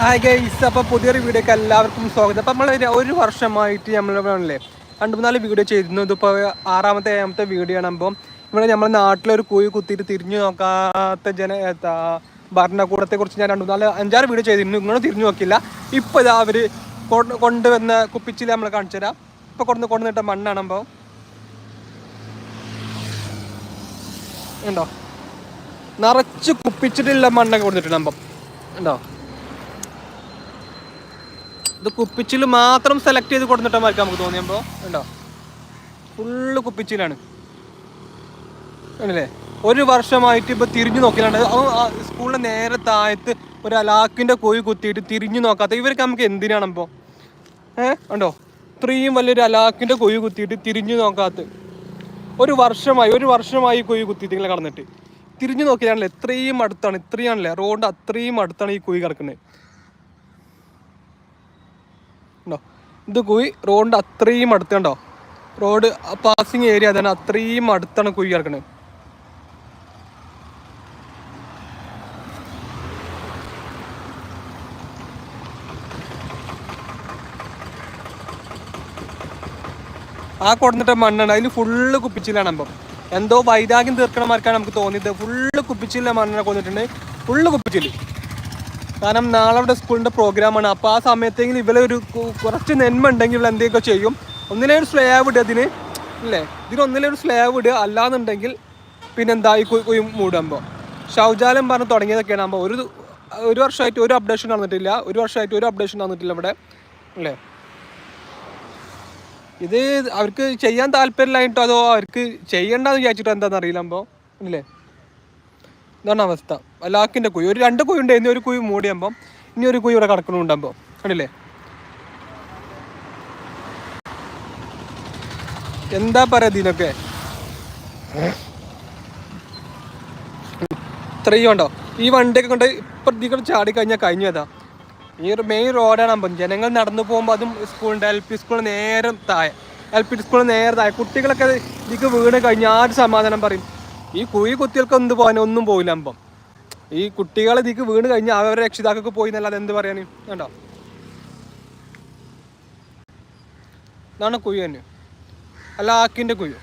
Hi guys അപ്പോൾ പുതിയൊരു വീഡിയോക്ക് എല്ലാവർക്കും സ്വാഗതം. അപ്പോൾ നമ്മൾ ഒരു വർഷമായിട്ട് നമ്മൾ ആണല്ലേ? രണ്ട് മൂന്നാൽ വീഡിയോ ചെയ്തിരുന്നു. ഇതിപ്പോൾ ആറാമത്തെ ഏഴാമത്തെ വീഡിയോ ആണ്. ഇവിടെ നമ്മുടെ നാട്ടിലൊരു കുഴി കുത്തിയിട്ട് തിരിഞ്ഞു നോക്കാത്ത ജന ഭരണകൂടത്തെക്കുറിച്ച് ഭരണകൂടത്തെ കുറിച്ച് ഞാൻ രണ്ട് മൂന്നാൽ അഞ്ചാറ് വീഡിയോ ചെയ്തിരുന്നു. ഇങ്ങനെ തിരിഞ്ഞു നോക്കില്ല ഇപ്പോൾ ഇതാ അവർ കൊണ്ടുവന്ന കുപ്പിച്ചിൽ നമ്മൾ കാണിച്ചു തരാം. ഇപ്പോൾ കൊണ്ടു കൊണ്ടുവന്നിട്ട മണ്ണാണ് അപ്പോൾ ഉണ്ടോ നിറച്ച് കുപ്പിച്ചിട്ടുള്ള മണ്ണൊക്കെ കൊടുത്തിട്ടുണ്ട് ഉണ്ടോ ഇത് കുപ്പിച്ചിൽ മാത്രം സെലക്ട് ചെയ്ത് കൊടുത്തിട്ടമാർക്ക് നമുക്ക് തോന്നിയപ്പോൾ ഉണ്ടോ ഫുള്ള് കുപ്പിച്ചിലാണ്. അല്ലേ ഒരു വർഷമായിട്ട് ഇപ്പൊ തിരിഞ്ഞു നോക്കിയിട്ടുണ്ട്. സ്കൂളിന്റെ നേരെ താഴത്ത് ഒരു അലാക്കിന്റെ കോഴി കുത്തിയിട്ട് തിരിഞ്ഞു നോക്കാത്ത ഇവർക്ക് നമുക്ക് എന്തിനാണ് ഇപ്പോൾ ഏഹ് ഉണ്ടോ ഇത്രയും വലിയൊരു അലാക്കിന്റെ കൊയ്യ് കുത്തിയിട്ട് തിരിഞ്ഞു നോക്കാത്ത. ഒരു വർഷമായി ഒരു വർഷമായി കൊയ്യ് കുത്തിയിട്ട് ഇങ്ങനെ കടന്നിട്ട്. തിരിഞ്ഞു നോക്കിയാണല്ലേ ഇത്രയും അടുത്താണ് ഇത്രയാണല്ലേ റോഡ് അത്രയും അടുത്താണ് ഈ കൊയ്യ് കിടക്കുന്നത്. ഉണ്ടോ? ഇത് കുഴി റോഡിന്റെ അത്രയും അടുത്തുണ്ടോ? റോഡ് പാസിങ് ഏരിയ തന്നെ അത്രയും അടുത്താണ് കുഴി കിടക്കുന്നത് ആ കൊടുത്തിട്ട മണ്ണാണ്. അതിന് ഫുള്ള് കുപ്പിച്ചിലാണ് അപ്പം എന്തോ വൈരാഗ്യം തീർക്കണമാർക്കാണ് നമുക്ക് തോന്നിയത്. ഫുള്ള് കുപ്പിച്ചില്ല മണ്ണിനെ കൊന്നിട്ടുണ്ട്. ഫുള്ള് കുപ്പിച്ചിൽ. കാരണം നാളെ അവിടെ സ്കൂളിന്റെ പ്രോഗ്രാമാണ്. അപ്പോൾ ആ സമയത്തെങ്കിലും ഇവരെ ഒരു കുറച്ച് നെന്മ ഉണ്ടെങ്കിൽ ഇവൾ എന്തെങ്കിലുമൊക്കെ ചെയ്യും. ഒന്നിലെ ഒരു സ്ലേവ് ഇടുക ഇതിന് അല്ലേ? ഇതിന് ഒന്നിലെ ഒരു സ്ലേവ് ഇടുക. അല്ലാന്നുണ്ടെങ്കിൽ പിന്നെന്താ ഈ മൂടുമ്പോൾ. ശൗചാലയം പറഞ്ഞ് തുടങ്ങിയതൊക്കെയാണ്. അപ്പോൾ ഒരു ഒരു വർഷമായിട്ട് ഒരു അപ്ഡേഷൻ നടന്നിട്ടില്ല. ഒരു വർഷമായിട്ട് ഒരു അപ്ഡേഷൻ നടന്നിട്ടില്ല ഇവിടെ. അല്ലേ? ഇത് അവർക്ക് ചെയ്യാൻ താല്പര്യമില്ലായിട്ടോ അതോ അവർക്ക് ചെയ്യണ്ടെന്ന് വിചാരിച്ചിട്ടോ എന്താണെന്ന് അറിയില്ല അപ്പോൾ. ഇല്ലേ ഇതാണ് അവസ്ഥ. ലാക്കിന്റെ കുഴി. ഒരു രണ്ട് കുഴി ഉണ്ടായിരുന്നു ഒരു കുഴി മൂടിയാകുമ്പോൾ ഇനി ഒരു കുഴി ഇവിടെ കിടക്കണുണ്ടാകുമ്പോൾ കണ്ടില്ലേ? എന്താ പറയാ ഇതിനൊക്കെ? ഇത്രയും ഉണ്ടോ ഈ വണ്ടിയൊക്കെ കൊണ്ട് ഇപ്പുറത്തേക്ക് ചാടി കഴിഞ്ഞാൽ കഴിഞ്ഞതാ ഈ ഒരു മെയിൻ റോഡാണ് ജനങ്ങൾ നടന്നു പോകുമ്പോൾ അതും സ്കൂളുണ്ട് എൽ പി സ്കൂൾ നേരം താഴെ. എൽ പി സ്കൂൾ നേരെ താഴെ. കുട്ടികളൊക്കെ ഇതിക്ക് വീണ് കഴിഞ്ഞാൽ ആര് സമാധാനം പറയും? ഈ കുഴി കുത്തികൾക്ക് എന്ത് പോകാൻ ഒന്നും പോയില്ല അമ്പം. ഈ കുട്ടികളെ ഇതിക്ക് വീണ് കഴിഞ്ഞാൽ അവരുടെ രക്ഷിതാക്കൾക്ക് പോയി എന്നല്ലാതെ എന്ത് പറയാനും കണ്ടോ? ഇതാണ് കുഴി തന്നെ അല്ല ആക്കിന്റെ കുഴി